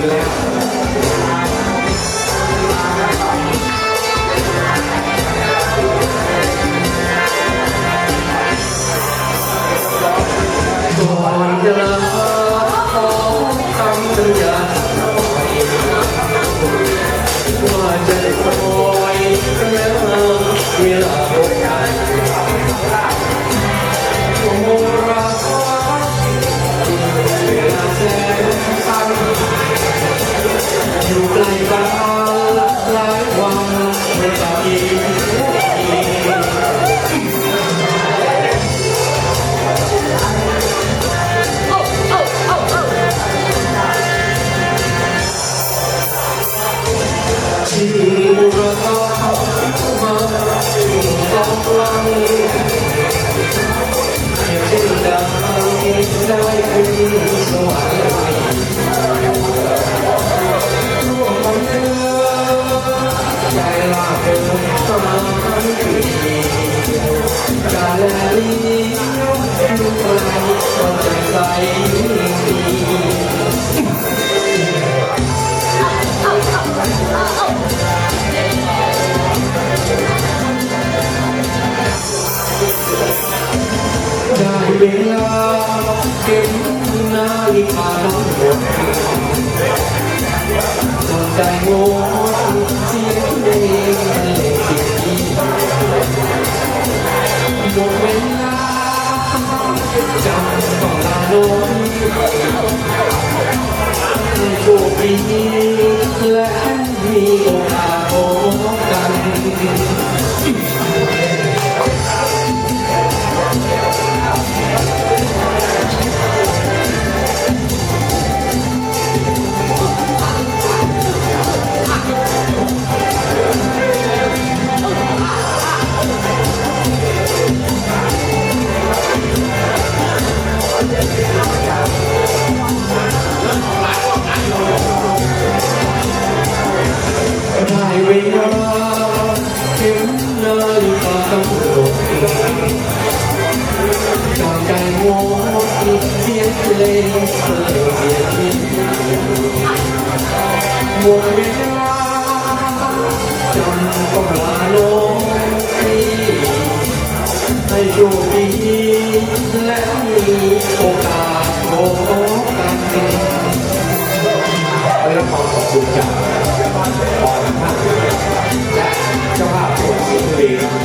นแล้วก่อนจะลาขอคำสัญญาว่าจะคอยแล้วเวลาโอกาสโอ้รัก ได้เป็น เวลาเก็บนาฬิกาทั้งหมดจนใจโง่เสียงเพลงเลขสิบนี้หมดเวลาจำต้องลาลงโชคดีและมีโอกาสพบกัน เวลาเข็มนาฬิกากำหนดจากใจโง่เสียงเพลงเพลงเสียงหมดเวลาจำต้องลาลงที่ให้โชคดีและมีโอกาสพบกันได้รับความขอบคุณจาก ส่